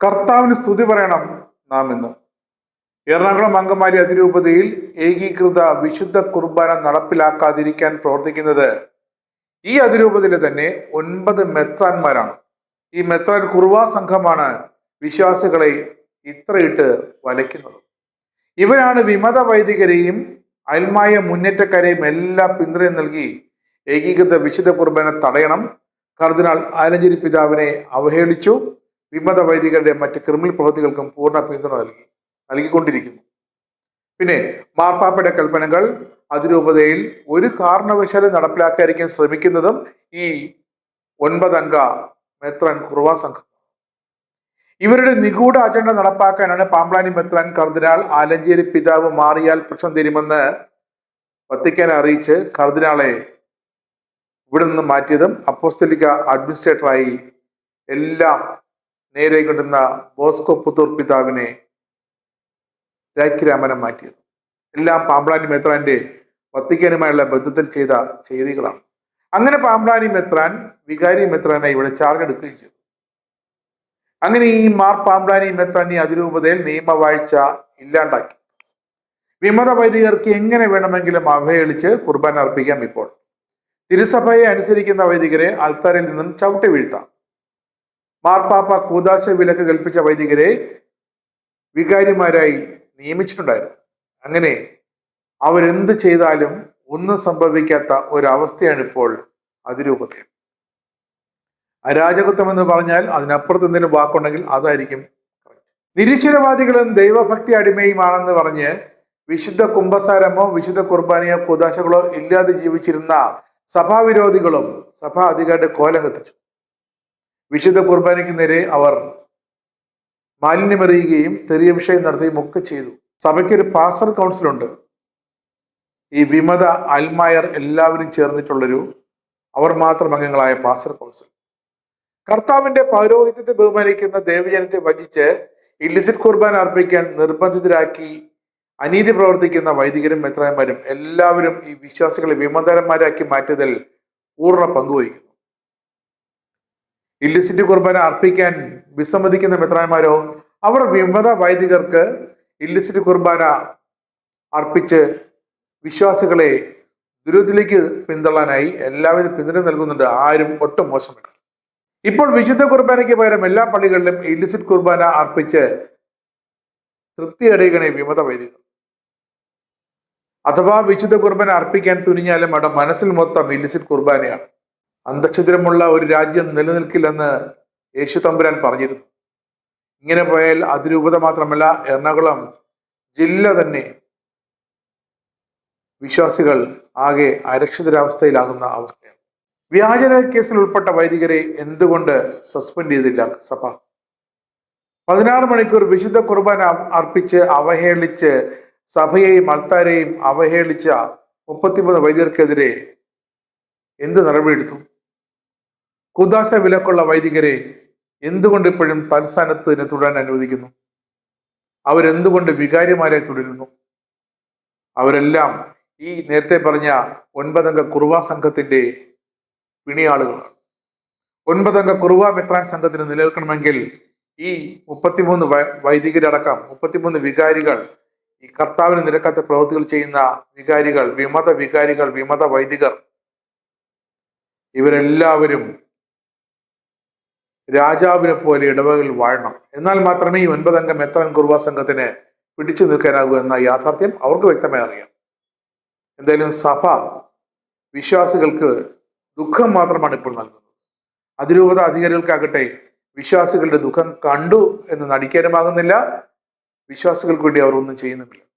കർത്താവിന് സ്തുതി പറയണം നാം ഇന്ന്. എറണാകുളം അങ്കമാലി അതിരൂപതയിൽ ഏകീകൃത വിശുദ്ധ കുർബാന നടപ്പിലാക്കാതിരിക്കാൻ പ്രവർത്തിക്കുന്നത് ഈ അതിരൂപതയിലെ തന്നെ ഒൻപത് മെത്രാന്മാരാണ്. ഈ മെത്രാൻ കുർവാ സംഘമാണ് വിശ്വാസികളെ ഇത്രയിട്ട് വലയ്ക്കുന്നത്. ഇവരാണ് വിമത വൈദികരെയും അയൽമായ മുന്നേറ്റക്കാരെയും എല്ലാ പിന്തുണയും നൽകി ഏകീകൃത വിശുദ്ധ കുർബാന തടയണം. കർദിനാൾ ആലഞ്ചേരി പിതാവിനെ അവഹേളിച്ചു. വിമത വൈദികരുടെ മറ്റ് ക്രിമിനൽ പ്രവൃത്തികൾക്കും പൂർണ പിന്തുണ നൽകി നൽകിക്കൊണ്ടിരിക്കുന്നു. പിന്നെ മാർപ്പാപ്പയുടെ കൽപ്പനകൾ അതിരൂപതയിൽ ഒരു കാരണവശാലും നടപ്പിലാക്കാതിരിക്കാൻ ശ്രമിക്കുന്നതും ഈ ഒൻപതംഗ മെത്രാൻ കുറുവ സംഘം. ഇവരുടെ നിഗൂഢ അജണ്ട നടപ്പാക്കാനാണ് പാമ്പ്ലാനി മെത്രാൻ കർദിനാൾ ആലഞ്ചേരി പിതാവ് മാറിയാൽ പ്രശ്നം തരുമെന്ന് വത്തിക്കാൻ അറിയിച്ച് കർദിനാളെ ഇവിടെ നിന്ന് മാറ്റിയതും അപ്പോസ്തലിക അഡ്മിനിസ്ട്രേറ്ററായി എല്ലാം നേരെ കിട്ടുന്ന ബോസ്കോ പുത്തൂർ പിതാവിനെ രാഖിരാമനെ മാറ്റിയത്. എല്ലാം പാമ്പ്ലാനി മെത്രാന്റെ വത്തിക്കാനുമായുള്ള ബന്ധത്തിൽ ചെയ്ത ചെയ്തികളാണ്. അങ്ങനെ പാമ്പ്ലാനി മെത്രാൻ വികാരി മെത്രാനെ ഇവിടെ ചാർജ് എടുക്കുകയും ചെയ്തു. അങ്ങനെ ഈ മാർ പാമ്പ്ലാനി മെത്രാനി അതിരൂപതയിൽ നിയമവാഴ്ച ഇല്ലാണ്ടാക്കി. വിമത വൈദികർക്ക് എങ്ങനെ വേണമെങ്കിലും അവഹേളിച്ച് കുർബാന അർപ്പിക്കാം ഇപ്പോൾ. തിരുസഭയെ അനുസരിക്കുന്ന വൈദികരെ ആൾക്കാരിൽ നിന്നും ചവിട്ടി വീഴ്ത്താം. മാർപ്പാപ്പ കൂതാശ വിലക്ക് കൽപ്പിച്ച വൈദികരെ വികാരിമാരായി നിയമിച്ചിട്ടുണ്ടായിരുന്നു. അങ്ങനെ അവരെന്ത് ചെയ്താലും ഒന്നും സംഭവിക്കാത്ത ഒരവസ്ഥയാണ് ഇപ്പോൾ അതിരൂപതയം. അരാജകത്വം എന്ന് പറഞ്ഞാൽ അതിനപ്പുറത്ത് എന്തെങ്കിലും വാക്കുണ്ടെങ്കിൽ അതായിരിക്കും നിരീശ്വരവാദികളും ദൈവഭക്തി അടിമയുമാണെന്ന് പറഞ്ഞ് വിശുദ്ധ കുംഭസാരമോ വിശുദ്ധ കുർബാനയോ കുദാശകളോ ഇല്ലാതെ ജീവിച്ചിരുന്ന സഭാവിരോധികളും സഭാ അധികാരിയുടെ കോലം കത്തിച്ചു. വിശുദ്ധ കുർബാനയ്ക്ക് നേരെ അവർ മാലിന്യമെറിയുകയും തെറിയ വിഷയം നടത്തുകയും ഒക്കെ ചെയ്തു. സഭയ്ക്ക് ഒരു പാസ്റ്റർ കൗൺസിലുണ്ട് ഈ വിമത അൽമായർ എല്ലാവരും ചേർന്നിട്ടുള്ളൊരു അവർ മാത്രം അംഗങ്ങളായ പാസ്റ്റർ കൗൺസിൽ കർത്താവിന്റെ പൗരോഹിത്യത്തെ ബഹുമാനിക്കുന്ന ദേവജനത്തെ വഞ്ചിച്ച് ഇല്ലിസിറ്റ് കുർബാന അർപ്പിക്കാൻ നിർബന്ധിതരാക്കി അനീതി പ്രവർത്തിക്കുന്ന വൈദികരും മെത്രാന്മാരും എല്ലാവരും ഈ വിശ്വാസികളെ വിമതരന്മാരാക്കി മാറ്റിയതിൽ പൂർണ പങ്കുവഹിക്കുന്നു. ഇല്ലിസിറ്റ് കുർബാന അർപ്പിക്കാൻ വിസമ്മതിക്കുന്ന മെത്രാന്മാരോ അവർ വിമത വൈദികർക്ക് ഇല്ലിസിറ്റ് കുർബാന അർപ്പിച്ച് വിശ്വാസികളെ ദുരിതത്തിലേക്ക് പിന്തള്ളാനായി എല്ലാവരും പിന്തുണ നൽകുന്നുണ്ട്. ആരും ഒട്ടും മോശമില്ല. ഇപ്പോൾ വിശുദ്ധ കുർബാനയ്ക്ക് പകരം എല്ലാ പള്ളികളിലും ഇല്ലിസിറ്റ് കുർബാന അർപ്പിച്ച് തൃപ്തി അടയുകണേ വിമത വൈദികർ. അഥവാ വിശുദ്ധ കുർബാന അർപ്പിക്കാൻ തുനിഞ്ഞാലും അവിടെ മനസ്സിൽ മൊത്തം ഇല്ലിസിറ്റ് കുർബാനയാണ്. അന്തഛിദ്രമുള്ള ഒരു രാജ്യം നിലനിൽക്കില്ലെന്ന് യേശു തമ്പുരാൻ പറഞ്ഞിരുന്നു. ഇങ്ങനെ പോയാൽ അതിരൂപത മാത്രമല്ല എറണാകുളം ജില്ല തന്നെ വിശ്വാസികൾ ആകെ അരക്ഷിതരാവസ്ഥയിലാകുന്ന അവസ്ഥയാണ്. വ്യാജന കേസിൽ ഉൾപ്പെട്ട വൈദികരെ എന്തുകൊണ്ട് സസ്പെൻഡ് ചെയ്തില്ല സഭ? പതിനാറ് മണിക്കൂർ വിശുദ്ധ കുർബാന അർപ്പിച്ച് അവഹേളിച്ച് സഭയെയും അൾത്താരെയും അവഹേളിച്ച മുപ്പത്തിമൂന്ന് വൈദികർക്കെതിരെ എന്ത് നടപടിയെടുത്തു? കുദാശ വിലക്കുള്ള വൈദികരെ എന്തുകൊണ്ട് ഇപ്പോഴും തൽസ്ഥാനത്ത് തന്നെ തുടരാൻ അനുവദിക്കുന്നു? അവരെന്തുകൊണ്ട് വികാരിമാരെ തുടരുന്നു അവരെല്ലാം ഈ നേരത്തെ പറഞ്ഞ ഒൻപതംഗ കുറുവ സംഘത്തിന്റെ പിണിയാളുകളാണ്. ഒൻപതംഗ കുറുവ മെത്രാൻ സംഘത്തിന് നിലനിൽക്കണമെങ്കിൽ ഈ മുപ്പത്തിമൂന്ന് വൈദികരടക്കം മുപ്പത്തിമൂന്ന് വികാരികൾ ഈ കർത്താവിന് നിരക്കാത്ത പ്രവൃത്തികൾ ചെയ്യുന്ന വികാരികൾ വിമത വികാരികൾ വിമത വൈദികർ ഇവരെല്ലാവരും രാജാവിനെ പോലെ ഇടവകൾ വാഴണം. എന്നാൽ മാത്രമേ ഈ ഒൻപതംഗ മെത്രൻ കുർബ സംഘത്തിന് പിടിച്ചു നിൽക്കാനാകൂ എന്ന യാഥാർത്ഥ്യം അവർക്ക് വ്യക്തമായി അറിയാം. എന്തായാലും സഭ വിശ്വാസികൾക്ക് ദുഃഖം മാത്രമാണ് ഇപ്പോൾ നൽകുന്നത്. അതിരൂപത അധികാരികൾക്കാകട്ടെ വിശ്വാസികളുടെ ദുഃഖം കണ്ടു എന്ന് നടിക്കാനുമാകുന്നില്ല. വിശ്വാസികൾക്ക് വേണ്ടി അവർ ഒന്നും ചെയ്യുന്നുമില്ല.